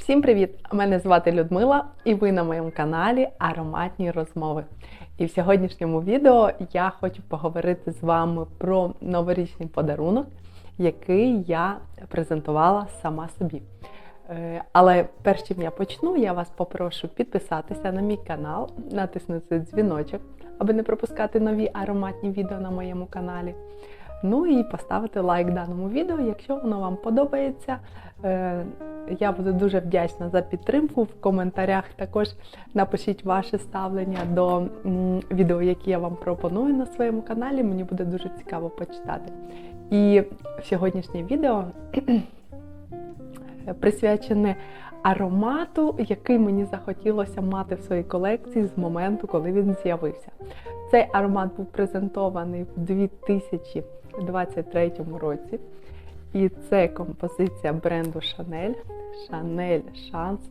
Всім привіт! Мене звати Людмила, і ви на моєму каналі Ароматні розмови. І в сьогоднішньому відео я хочу поговорити з вами про новорічний подарунок, який я презентувала сама собі. Е, Але перш чим я почну, я вас попрошу підписатися на мій канал, натиснути дзвіночок, аби не пропускати нові ароматні відео на моєму каналі. Ну і поставити лайк даному відео, якщо воно вам подобається. Е, Я буду дуже вдячна за підтримку. В коментарях також напишіть ваше ставлення до відео, які я вам пропоную на своєму каналі. Мені буде дуже цікаво почитати. І сьогоднішнє відео присвячене аромату, який мені захотілося мати в своїй колекції з моменту, коли він з'явився. Цей аромат був презентований в 2023 році. І це композиція бренду Chanel Chanel Chance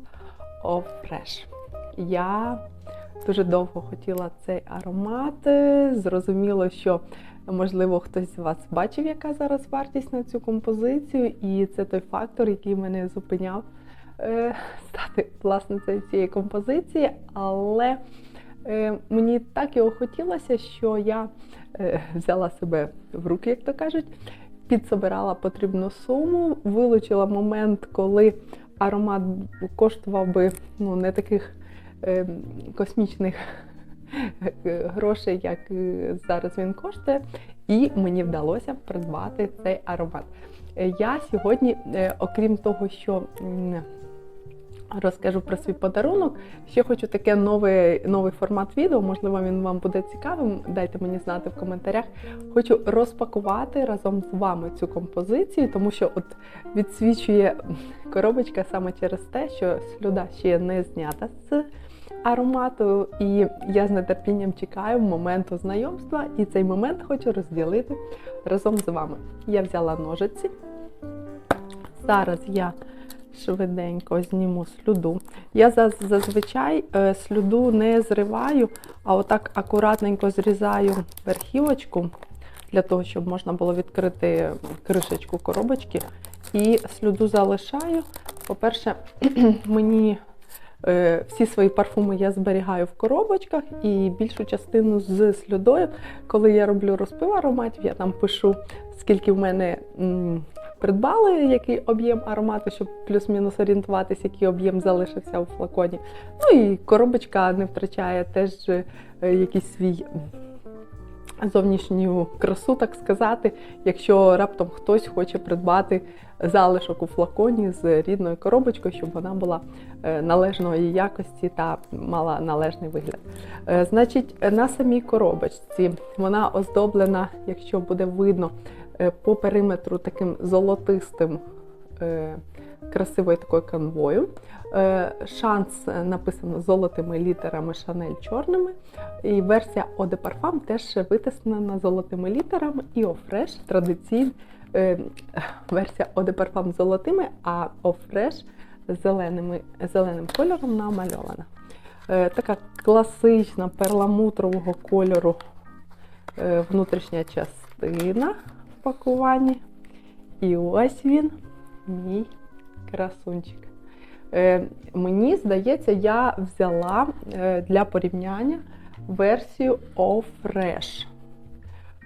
of Fresh. Я дуже довго хотіла цей аромат. Зрозуміло, що можливо хтось з вас бачив, яка зараз вартість на цю композицію, і це той фактор, який мене зупиняв е, стати власницею цієї композиції. Але мені так його хотілося, що я е, взяла себе в руки, як то кажуть підсобирала потрібну суму, вилучила момент, коли аромат коштував би ну, не таких е, космічних грошей, як зараз він коштує, і мені вдалося придбати цей аромат. Я сьогодні, е, окрім того, що розкажу про свій подарунок. Ще хочу таке новий новий формат відео, можливо, він вам буде цікавим. Дайте мені знати в коментарях. Хочу розпакувати разом з вами цю композицію, тому що от відсвічує коробочка саме через те, що слюда ще не знята з аромату, і я з нетерпінням чекаю моменту знайомства, і цей момент хочу розділити разом з вами. Я взяла ножиці. Зараз я швиденько зніму слюду. Я зазвичай е, слюду не зриваю, а отак акуратненько зрізаю верхівочку, для того, щоб можна було відкрити кришечку коробочки. І слюду залишаю. По-перше, мені е, всі свої парфуми я зберігаю в коробочках, і більшу частину з слюдою, коли я роблю розпив ароматів, я там пишу, скільки в мене придбали, який об'єм аромату, щоб плюс-мінус орієнтуватися, який об'єм залишився у флаконі. Ну і коробочка не втрачає теж е, якийсь свій. Зовнішню красу, так сказати, якщо раптом хтось хоче придбати залишок у флаконі з рідною коробочкою, щоб вона була е, належної якості та мала належний вигляд. Е, значить, на самій коробочці вона оздоблена, якщо буде видно, по периметру таким золотистим, е, красивою такою канвою. Е, шанс написано золотими літерами Шанель чорними. І версія Eau de Parfum теж витиснена золотими літерами, і Офреш традиційна версія Eau de Parfum золотими, а Офреш зеленими, зеленим кольором намальована. Така класична перламутрового кольору внутрішня частина пакуванні. І ось він, мій красунчик. Е, Мені здається, я взяла е, для порівняння версію О Fresh.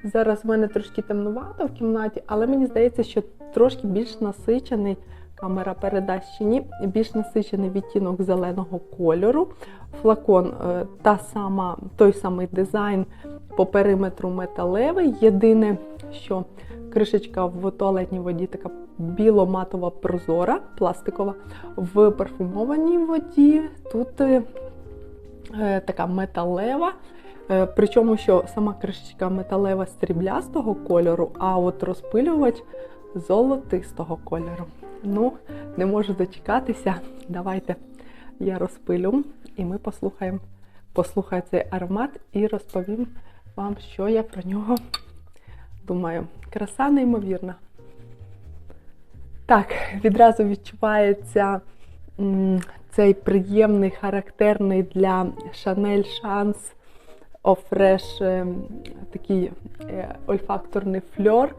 Зараз в мене трошки темнувато в кімнаті, але мені здається, що трошки більш насичений камера передасть чи ні, більш насичений відтінок зеленого кольору. Флакон е, та сама, той самий дизайн по периметру металевий. Єдине, що кришечка в туалетній воді така біло-матова прозора, пластикова. В парфумованій воді тут е, е, така металева. Причому, що сама кришечка металева стріблястого кольору, а от розпилювач золотистого кольору. Ну, не можу дочекатися. Давайте я розпилю і ми послухаємо, послухаю цей аромат і розповім вам, що я про нього думаю. Краса неймовірна. Так, відразу відчувається цей приємний, характерний для Chanel Chance of Fresh е, такий е, ольфакторний фльор.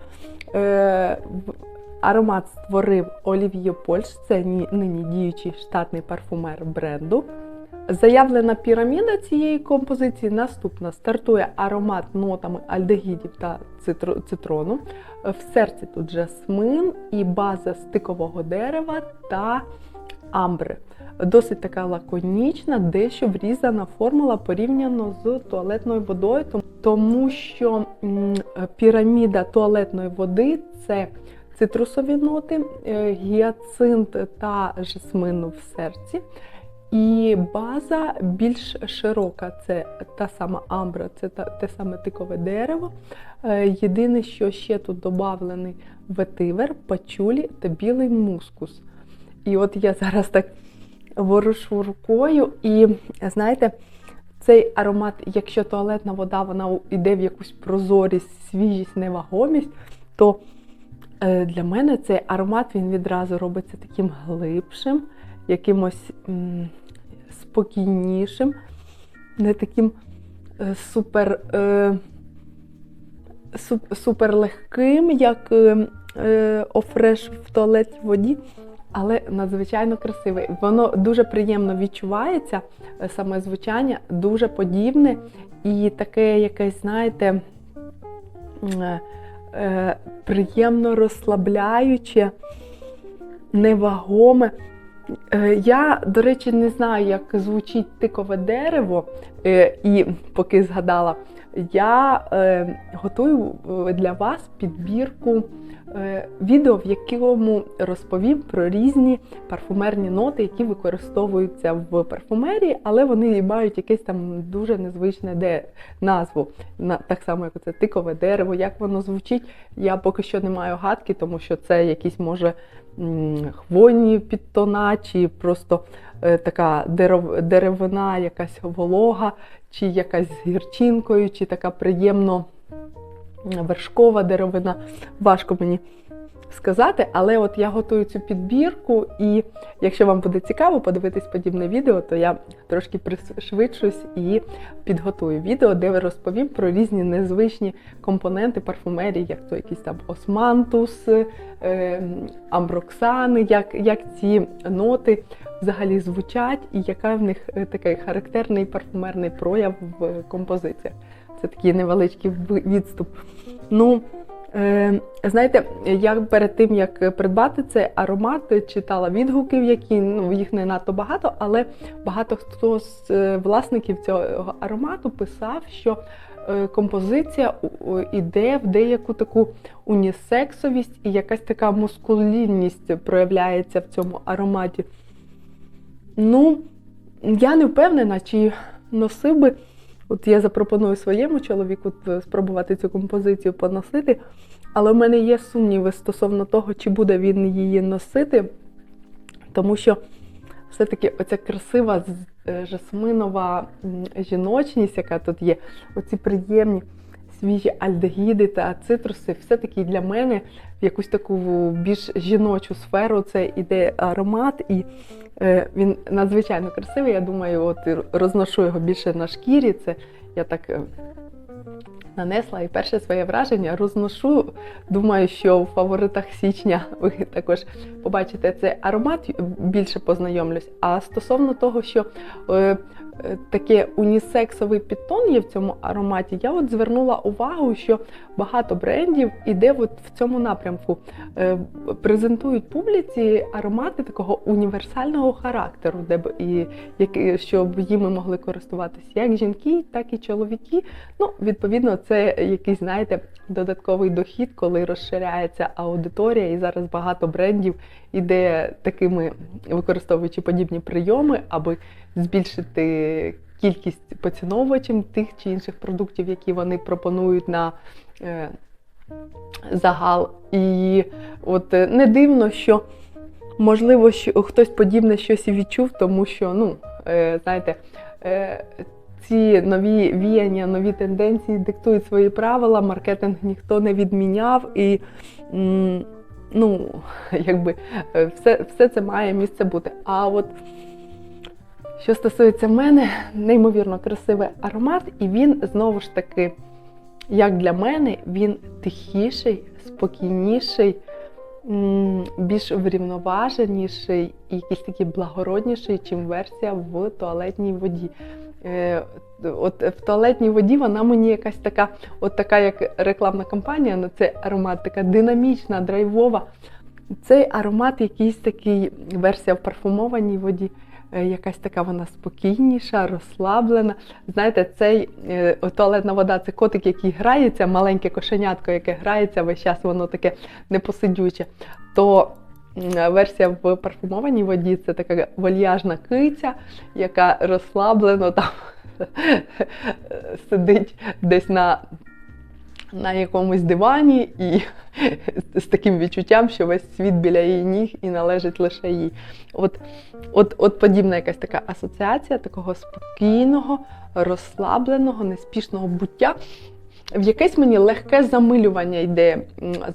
Аромат створив Олів'є Польш, це нині діючий штатний парфумер бренду. Заявлена піраміда цієї композиції наступна: стартує аромат нотами альдегідів та цитрону. В серці тут жасмин і база стикового дерева та амбри. Досить така лаконічна, дещо врізана формула порівняно з туалетною водою, тому що піраміда туалетної води це цитрусові ноти, е, гіацинт та жасмин в серці. І база більш широка, це та сама амбра, це те саме тикове дерево. Е, Єдине, що ще тут додавлений ветивер, пачулі та білий мускус. І от я зараз так ворушу рукою, і знаєте, цей аромат, якщо туалетна вода вона йде в якусь прозорість, свіжість, невагомість, то для мене цей аромат він відразу робиться таким глибшим, якимось спокійнішим, не таким е, супер, е, суп- супер легким, як е, е, офреш в туалетній воді, але надзвичайно красивий. Воно дуже приємно відчувається, е, саме звучання, дуже подібне і таке якесь, знаєте, е, е, приємно розслабляюче, невагоме. Е, Я, до речі, не знаю, як звучить тикове дерево, е, і поки згадала, я готую для вас підбірку відео, в якому розповім про різні парфумерні ноти, які використовуються в парфумерії, але вони мають якесь там дуже незвичне де назву. На так само, як це тикове дерево. Як воно звучить, я поки що не маю гадки, тому що це якісь може хвойні підтона, чи просто е, така дерев, деревина, якась волога, чи якась з гірчинкою, чи така приємно вершкова деревина. Важко мені сказати, але от я готую цю підбірку, і якщо вам буде цікаво подивитись подібне відео, то я трошки пришвидшусь і підготую відео, де я розповім про різні незвичні компоненти парфумерії, як то якийсь там османтус, е, амброксани, як, як ці ноти взагалі звучать, і яка в них е, такий характерний парфумерний прояв в композиціях. Це такий невеличкий відступ. Ну, Е, знаєте, я перед тим як придбати цей аромат, читала відгуків, які ну їх не надто багато, але багато хто з е, власників цього аромату писав, що е, композиція іде в деяку таку унісексовість і якась така мускулінність проявляється в цьому ароматі. Ну, я не впевнена, чи носив би. От я запропоную своєму чоловіку е, спробувати цю композицію поносити, але в мене є сумніви стосовно того, чи буде він її носити, тому що все-таки оця красива е, жасминова жіночність, яка тут є, оці приємні свіжі альдегіди та цитруси, все-таки для мене в якусь таку більш жіночу сферу це іде аромат, і е, він надзвичайно красивий. Я думаю, от розношу його більше на шкірі. Це я так е, нанесла і перше своє враження розношу. Думаю, що в фаворитах січня ви також побачите цей аромат, більше познайомлюсь. А стосовно того, що е, е, таке унісексовий підтон є в цьому ароматі, я от звернула увагу, що багато брендів іде от в цьому напрямку. Е, презентують публіці аромати такого універсального характеру, де б і які, щоб їми могли користуватися як жінки, так і чоловіки. Ну, відповідно, це якийсь, знаєте, додатковий дохід, коли розширяється аудиторія, і зараз багато брендів іде такими, використовуючи подібні прийоми, аби збільшити кількість поціновувачів тих чи інших продуктів, які вони пропонують на е, загал. І от е, не дивно, що можливо, що хтось подібне щось і відчув, тому що, ну, е, знаєте, ці нові віяння, нові тенденції диктують свої правила, маркетинг ніхто не відміняв, і ну, якби е, все, все це має місце бути. А от що стосується мене, неймовірно красивий аромат, і він знову ж таки, як для мене, він тихіший, спокійніший, більш врівноваженіший і якийсь такий благородніший, чим версія в туалетній воді. Е, От в туалетній воді вона мені якась така, от така як рекламна кампанія на цей аромат, така динамічна, драйвова. Цей аромат якийсь такий, версія в парфумованій воді, е, якась така вона спокійніша, розслаблена. Знаєте, цей е, туалетна вода це котик, який грається, маленьке кошенятко, яке грається весь час, воно таке непосидюче. То версія в парфумованій воді це така вольяжна киця, яка розслаблено там сидить десь на на якомусь дивані і з таким відчуттям, що весь світ біля її ніг і належить лише їй. От, от, от подібна якась така асоціація такого спокійного, розслабленого, неспішного буття. В якесь мені легке замилювання йде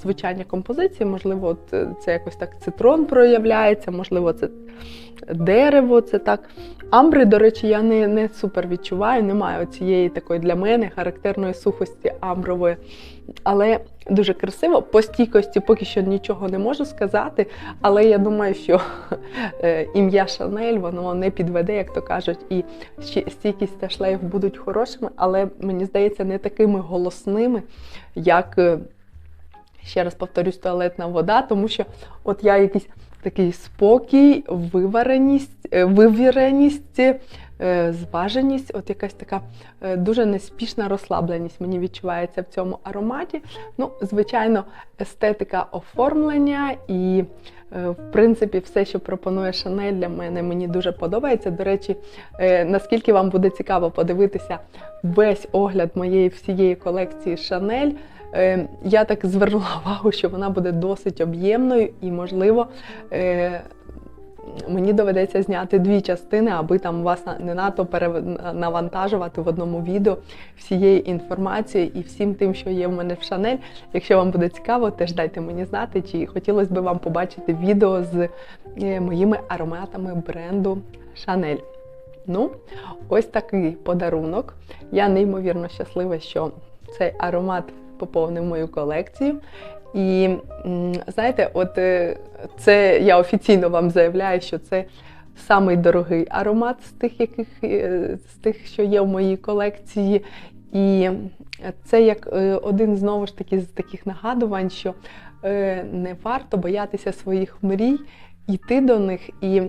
звучання композиції. Можливо, е, це якось так цитрон проявляється, можливо, це дерево, це так. Амбри, до речі, я не, не супер відчуваю, немає цієї такої для мене характерної сухості амбрової. Але дуже красиво. По стійкості поки що нічого не можу сказати, але я думаю, що е, ім'я Шанель воно не підведе, як то кажуть, і стійкість та шлейф будуть хорошими, але мені здається, не такими голосними, як. е, Ще раз повторюсь, туалетна вода, тому що от я якийсь такий спокій, вивареність, е, вивіреність, зваженість, от якась така е, дуже неспішна розслабленість мені відчувається в цьому ароматі. Ну, звичайно, естетика оформлення і, е, в принципі, все, що пропонує Шанель для мене, мені дуже подобається. До речі, е, наскільки вам буде цікаво подивитися весь огляд моєї всієї колекції Шанель. Е, Я так звернула увагу, що вона буде досить об'ємною і, можливо, е, мені доведеться зняти дві частини, аби там вас не надто перенавантажувати в одному відео всієї інформації і всім тим, що є в мене в Шанель. Якщо вам буде цікаво, теж дайте мені знати, чи хотілося б вам побачити відео з е, моїми ароматами бренду Шанель. Ну, ось такий подарунок. Я неймовірно щаслива, що цей аромат поповнив мою колекцію. І знаєте, от е, це я офіційно вам заявляю, що це самий дорогий аромат з тих, яких, е, з тих, що є в моїй колекції. І це як е, один знову ж таки з таких нагадувань, що не варто боятися своїх мрій, йти до них і.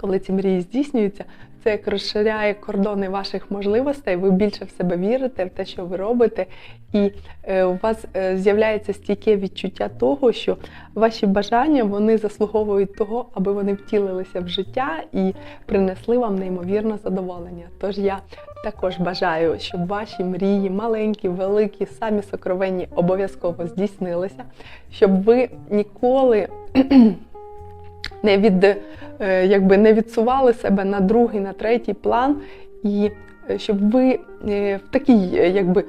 коли ці мрії здійснюються, це як розширяє кордони ваших можливостей, ви більше в себе вірите, в те, що ви робите, і е, у вас е, з'являється стійке відчуття того, що ваші бажання вони заслуговують того, аби вони втілилися в життя і принесли вам неймовірне задоволення. Тож я також бажаю, щоб ваші мрії, маленькі, великі, самі сокровенні, обов'язково здійснилися, щоб ви ніколи не від, е, якби не відсували себе на другий, на третій план, і е, щоб ви е, в такій якби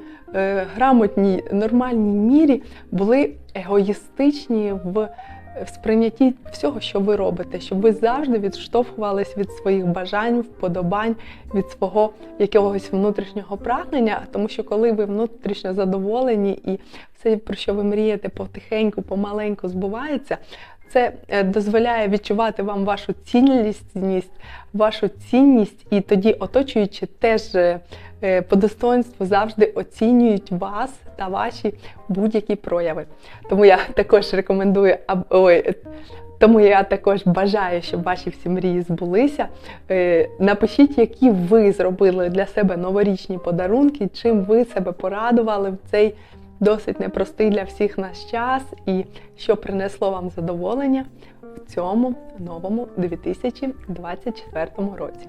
грамотній, нормальній мірі були егоїстичні в в сприйнятті всього, що ви робите, щоб ви завжди відштовхувались від своїх бажань, вподобань, від свого якогось внутрішнього прагнення. Тому що коли ви внутрішньо задоволені і все, про що ви мрієте, потихеньку, помаленьку збувається, це е, дозволяє відчувати вам вашу ціннісність, вашу цінність, і тоді оточуючи теж е, е, по достоинству завжди оцінюють вас та ваші будь-які прояви. Тому я також рекомендую ой, тому я також бажаю, щоб ваші всі мрії збулися. Напишіть, які ви зробили для себе новорічні подарунки, чим ви себе порадували в цей досить непростий для всіх наш час, і що принесло вам задоволення в цьому новому 2024 році.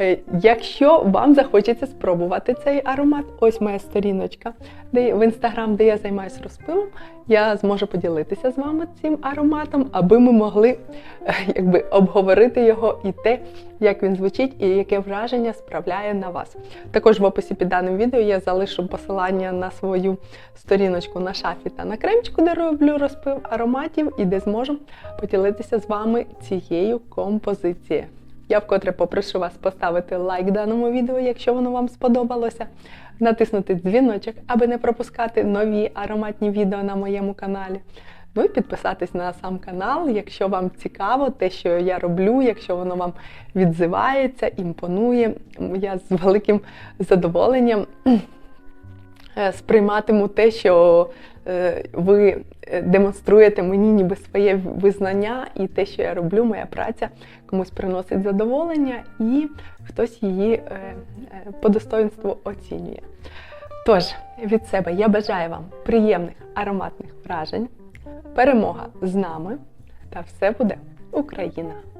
Е, Якщо вам захочеться спробувати цей аромат, ось моя сторіночка де в інстаграм, де я займаюся розпилом, я зможу поділитися з вами цим ароматом, аби ми могли е, якби, обговорити його і те, як він звучить, і яке враження справляє на вас. Також в описі під даним відео я залишу посилання на свою сторіночку на шафі та на кремчику, де роблю розпил ароматів, і де зможу поділитися з вами цією композицією. Я вкотре попрошу вас поставити лайк даному відео, якщо воно вам сподобалося, натиснути дзвіночок, аби не пропускати нові ароматні відео на моєму каналі. Ну і підписатись на сам канал, якщо вам цікаво те, що я роблю, якщо воно вам відзивається, імпонує. Я з великим задоволенням е, сприйматиму те, що ви е, демонструєте мені ніби своє визнання, і те, що я роблю, моя праця комусь приносить задоволення, і хтось її е, е, по достоинству оцінює. Тож, від себе я бажаю вам приємних ароматних вражень, перемога з нами, та все буде Україна!